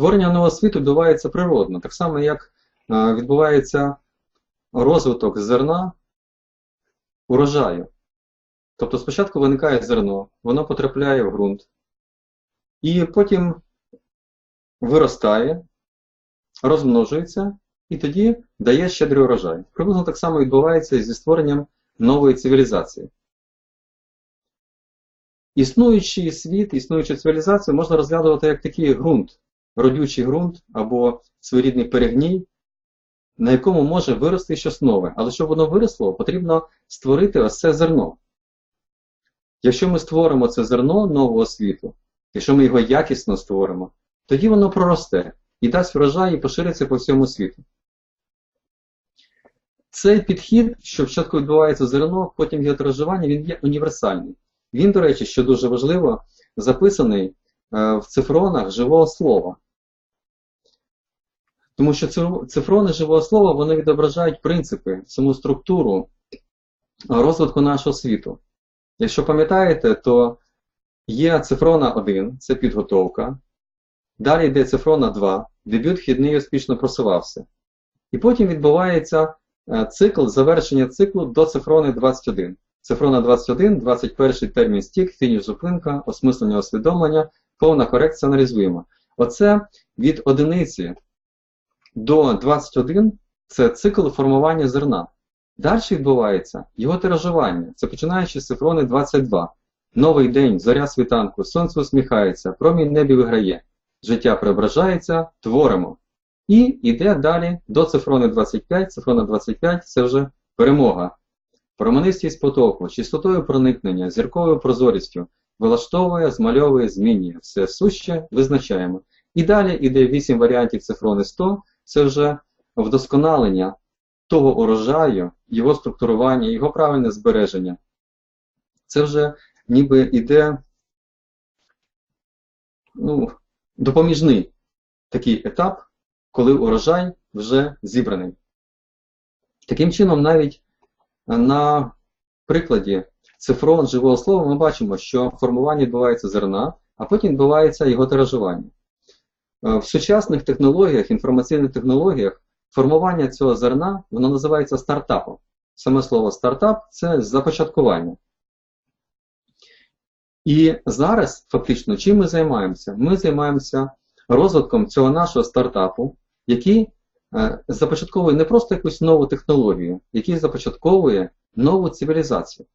Творення нового світу відбувається природно, так само, як відбувається розвиток зерна урожаю. Тобто спочатку виникає зерно, воно потрапляє в ґрунт, і потім виростає, розмножується і тоді дає щедрий урожай. Приблизно так само відбувається і зі створенням нової цивілізації. Існуючий світ, існуючу цивілізацію можна розглядувати як такий ґрунт, родючий ґрунт або своєрідний перегній, на якому може вирости щось нове. Але щоб воно виросло, потрібно створити ось це зерно. Якщо ми створимо це зерно нового світу, якщо ми його якісно створимо, тоді воно проросте і дасть врожай і пошириться по всьому світу. Цей підхід, що спочатку відбувається зерно, потім є тиражування, він є універсальний. Він, до речі, що дуже важливо, записаний е, в цифронах живого слова. Тому що цифрони живого слова вони відображають принципи, саму структуру розвитку нашого світу. Якщо пам'ятаєте, то є цифрона 1, це підготовка. Далі йде цифрона 2, дебют вхідний успішно просувався. І потім відбувається е, цикл, завершення циклу до цифрони 21. Цифрона 21, 21 термін стік, фініш зупинка, осмислення усвідомлення, повна корекція аналізуємо. Оце від одиниці до 21 це цикл формування зерна. Далі відбувається його тиражування. Це починаючи з цифрони 22. Новий день, зоря світанку, сонце усміхається, промінь небі виграє. Життя преображається, творимо. І йде далі до цифрони 25. Цифрона 25 це вже перемога. Променистість потоку, чистотою проникнення, зірковою прозорістю, вилаштовує, змальовує, змінює. Все суще визначаємо. І далі йде 8 варіантів цифрони 100, це вже вдосконалення того урожаю, його структурування, його правильне збереження. Це вже ніби йде ну, допоміжний такий етап, коли урожай вже зібраний. Таким чином, навіть на прикладі цифрон живого слова ми бачимо, що формування відбувається зерна, а потім відбувається його тиражування. Е, в сучасних технологіях, інформаційних технологіях, формування цього зерна воно називається стартапом. Саме слово стартап це започаткування. І зараз, фактично, чим ми займаємося? Ми займаємося розвитком цього нашого стартапу, який е, започатковує не просто якусь нову технологію, який започатковує нову цивілізацію.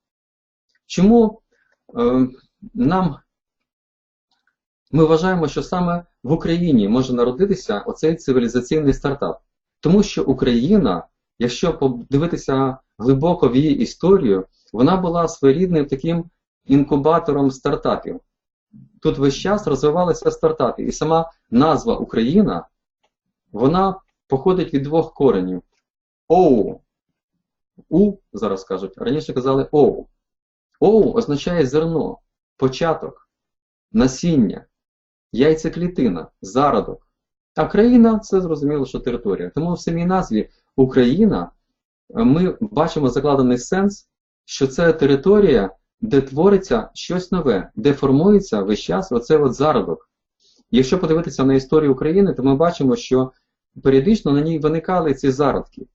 Чому е, нам ми вважаємо, що саме в Україні може народитися оцей цивілізаційний стартап? Тому що Україна, якщо подивитися глибоко в її історію, вона була своєрідним таким інкубатором стартапів. Тут весь час розвивалися стартапи. І сама назва Україна, вона походить від двох коренів. Оу. У, зараз кажуть, раніше казали Оу. Оу означає зерно, початок, насіння, яйцеклітина, зародок. А країна це зрозуміло, що територія. Тому в самій назві Україна ми бачимо закладений сенс, що це територія де твориться щось нове, де формується весь час оцей от зародок. Якщо подивитися на історію України, то ми бачимо, що періодично на ній виникали ці зародки.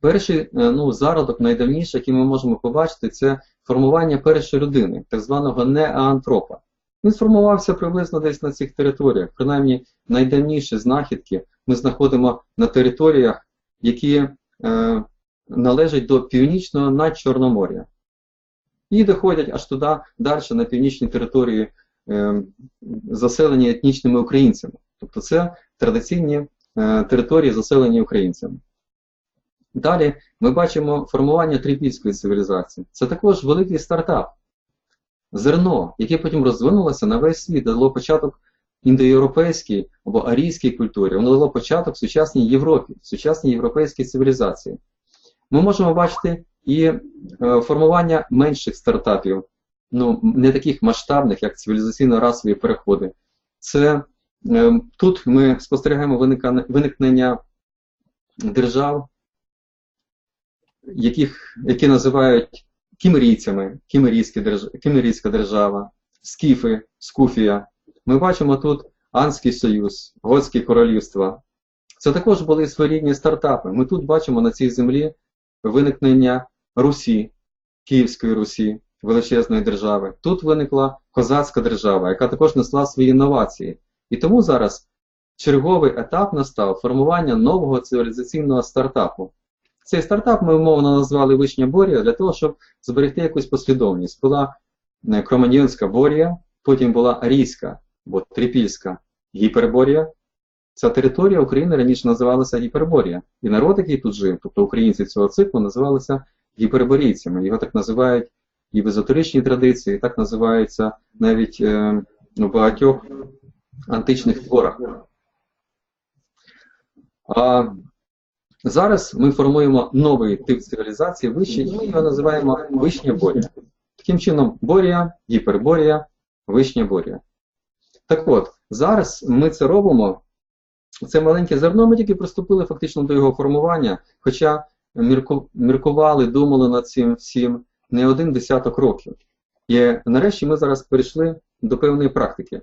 Перший е, ну, зародок, найдавніший, який ми можемо побачити, це формування першої людини, так званого неаантропа. Він сформувався приблизно десь на цих територіях. Принаймні, найдавніші знахідки ми знаходимо на територіях, які е, належать до північного надчорномор'я і доходять аж туди, далі на північній території, е, заселені етнічними українцями. Тобто це традиційні е, території, заселені українцями. Далі ми бачимо формування трипільської цивілізації. Це також великий стартап. Зерно, яке потім розвинулося на весь світ, дало початок індоєвропейській або арійській культурі, воно дало початок сучасній Європі, сучасній європейській цивілізації. Ми можемо бачити і е, формування менших стартапів, ну, не таких масштабних, як цивілізаційно-расові переходи. Це е, Тут ми спостерігаємо виникнення держав, яких, які називають кімерійцями, кімерійська держава, скіфи, скуфія. Ми бачимо тут Анський Союз, Готські королівства. Це також були своєрідні стартапи. Ми тут бачимо на цій землі виникнення Русі, Київської Русі, величезної держави. Тут виникла козацька держава, яка також несла свої інновації. І тому зараз черговий етап настав формування нового цивілізаційного стартапу. Цей стартап ми умовно назвали Вишня Борія для того, щоб зберегти якусь послідовність. Була е, Кроманьйонська Борія, потім була Арійська або Трипільська Гіперборія. Ця територія України раніше називалася Гіперборія. І народ, який тут жив, тобто українці цього циклу, називалися гіперборійцями. Його так називають і в езотеричній традиції, і так називається навіть е, у багатьох античних творах. А зараз ми формуємо новий тип цивілізації вищий, і ми його називаємо Вишня Борія. Таким чином, Борія, Гіперборія, Вишня Борія. Так от, зараз ми це робимо. Це маленьке зерно, ми тільки приступили фактично до його формування, хоча міркували, думали над цим всім не один десяток років. І нарешті ми зараз перейшли до певної практики.